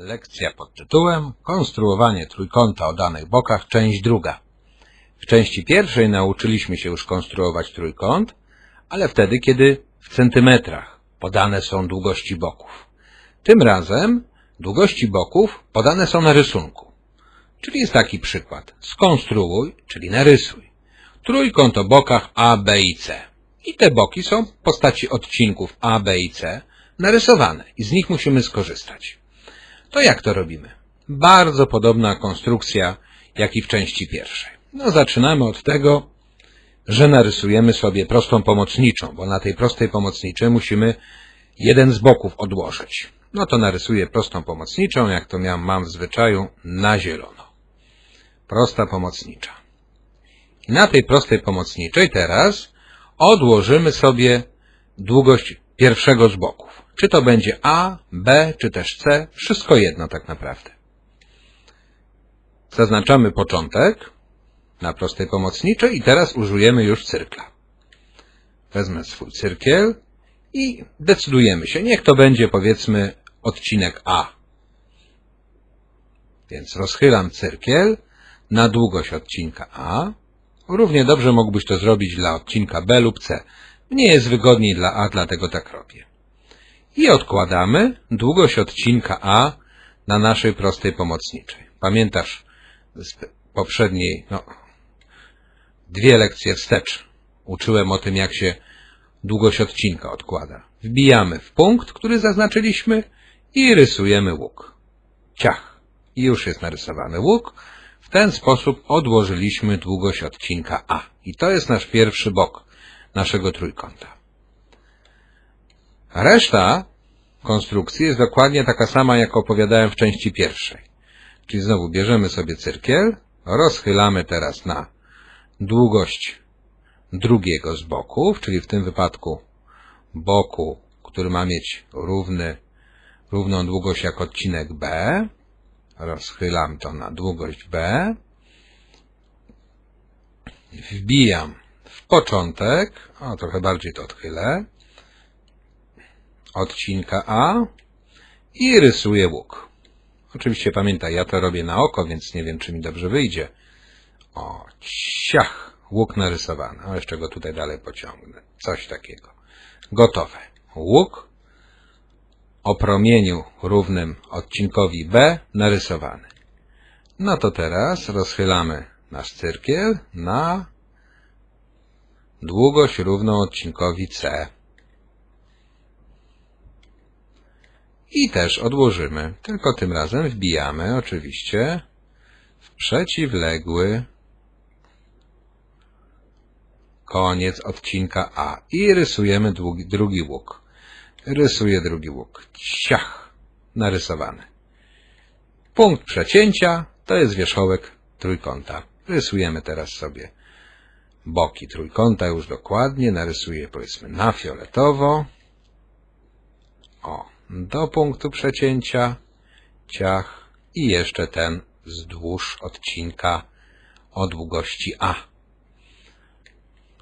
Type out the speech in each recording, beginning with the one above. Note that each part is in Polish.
Lekcja pod tytułem Konstruowanie trójkąta o danych bokach, część druga. W części pierwszej nauczyliśmy się już konstruować trójkąt, ale wtedy, kiedy w centymetrach podane są długości boków. Tym razem długości boków podane są na rysunku. Czyli jest taki przykład. Skonstruuj, czyli narysuj. Trójkąt o bokach A, B i C. I te boki są w postaci odcinków A, B i C narysowane i z nich musimy skorzystać. To jak to robimy? Bardzo podobna konstrukcja, jak i w części pierwszej. No, zaczynamy od tego, że narysujemy sobie prostą pomocniczą, bo na tej prostej pomocniczej musimy jeden z boków odłożyć. No to narysuję prostą pomocniczą, jak to miałem, mam w zwyczaju, na zielono. Prosta pomocnicza. Na tej prostej pomocniczej teraz odłożymy sobie długość pierwszego z boków. Czy to będzie A, B, czy też C, wszystko jedno tak naprawdę. Zaznaczamy początek na prostej pomocniczej i teraz użyjemy już cyrkla. Wezmę swój cyrkiel i decydujemy się. Niech to będzie powiedzmy odcinek A. Więc rozchylam cyrkiel na długość odcinka A. Równie dobrze mógłbyś to zrobić dla odcinka B lub C. Mnie jest wygodniej dla A, dlatego tak robię. I odkładamy długość odcinka A na naszej prostej pomocniczej. Pamiętasz z poprzedniej, no, dwie lekcje wstecz uczyłem o tym, jak się długość odcinka odkłada. Wbijamy w punkt, który zaznaczyliśmy i rysujemy łuk. Ciach. I już jest narysowany łuk. W ten sposób odłożyliśmy długość odcinka A. I to jest nasz pierwszy bok naszego trójkąta. Reszta konstrukcji jest dokładnie taka sama, jak opowiadałem w części pierwszej. Czyli znowu bierzemy sobie cyrkiel, rozchylamy teraz na długość drugiego z boków, czyli w tym wypadku boku, który ma mieć równy, równą długość jak odcinek B. Rozchylam to na długość B. Wbijam w początek, o trochę bardziej to odchylę, odcinka A i rysuję łuk. Oczywiście pamiętaj, ja to robię na oko, więc nie wiem, czy mi dobrze wyjdzie. O, ciach, łuk narysowany. A jeszcze go tutaj dalej pociągnę. Coś takiego. Gotowe. Łuk o promieniu równym odcinkowi B narysowany. No to teraz rozchylamy nasz cyrkiel na długość równą odcinkowi C. I też odłożymy, tylko tym razem wbijamy oczywiście w przeciwległy koniec odcinka A i rysujemy długi, drugi łuk. Rysuję drugi łuk. Ciach! Narysowany. Punkt przecięcia to jest wierzchołek trójkąta. Rysujemy teraz sobie boki trójkąta już dokładnie. Narysuję powiedzmy na fioletowo. O, do punktu przecięcia. Ciach. I jeszcze ten wzdłuż odcinka o długości A.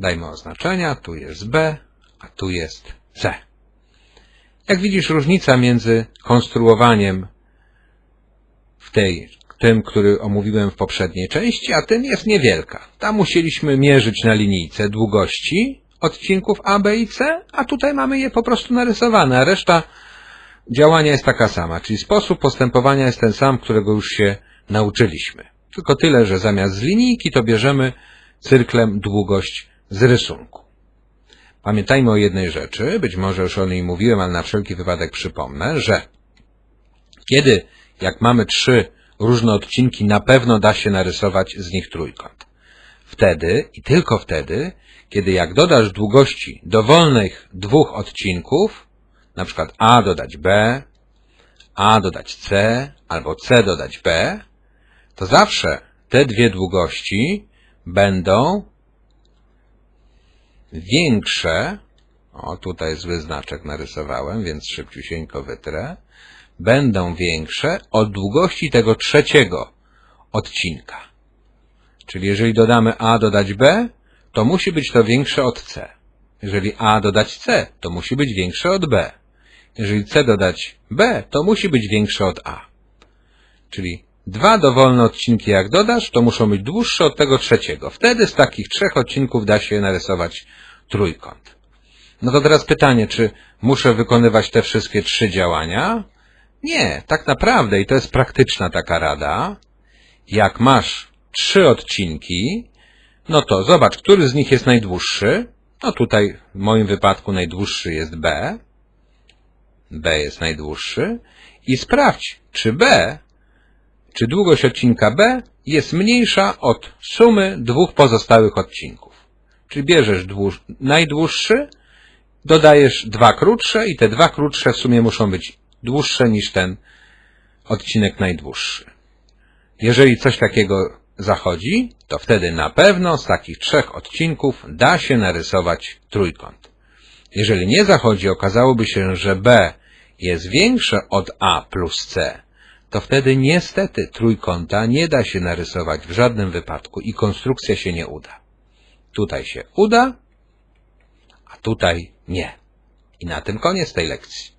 Dajmy oznaczenia. Tu jest B, a tu jest C. Jak widzisz, różnica między konstruowaniem w tej, tym, który omówiłem w poprzedniej części, a tym jest niewielka. Tam musieliśmy mierzyć na linijce długości odcinków A, B i C, a tutaj mamy je po prostu narysowane, a reszta działania jest taka sama, czyli sposób postępowania jest ten sam, którego już się nauczyliśmy. Tylko tyle, że zamiast z linijki to bierzemy cyrklem długość z rysunku. Pamiętajmy o jednej rzeczy, być może już o niej mówiłem, ale na wszelki wypadek przypomnę, że kiedy, jak mamy trzy różne odcinki, na pewno da się narysować z nich trójkąt. Wtedy i tylko wtedy, kiedy jak dodasz długości dowolnych dwóch odcinków, na przykład A dodać B, A dodać C, albo C dodać B, to zawsze te dwie długości będą większe, o tutaj zły znaczek narysowałem, więc szybciusieńko wytrę, będą większe od długości tego trzeciego odcinka. Czyli jeżeli dodamy A dodać B, to musi być to większe od C. Jeżeli A dodać C, to musi być większe od B. Jeżeli C dodać B, to musi być większe od A. Czyli dwa dowolne odcinki jak dodasz, to muszą być dłuższe od tego trzeciego. Wtedy z takich trzech odcinków da się narysować trójkąt. No to teraz pytanie, czy muszę wykonywać te wszystkie trzy działania? Nie, tak naprawdę, i to jest praktyczna taka rada, jak masz trzy odcinki, no to zobacz, który z nich jest najdłuższy. No tutaj w moim wypadku najdłuższy jest B. B jest najdłuższy. I sprawdź, czy B, czy długość odcinka B jest mniejsza od sumy dwóch pozostałych odcinków. Czyli bierzesz dłuż, najdłuższy, dodajesz dwa krótsze i te dwa krótsze w sumie muszą być dłuższe niż ten odcinek najdłuższy. Jeżeli coś takiego zachodzi, to wtedy na pewno z takich trzech odcinków da się narysować trójkąt. Jeżeli nie zachodzi, okazałoby się, że B jest większe od A plus C, to wtedy niestety trójkąta nie da się narysować w żadnym wypadku i konstrukcja się nie uda. Tutaj się uda, a tutaj nie. I na tym koniec tej lekcji.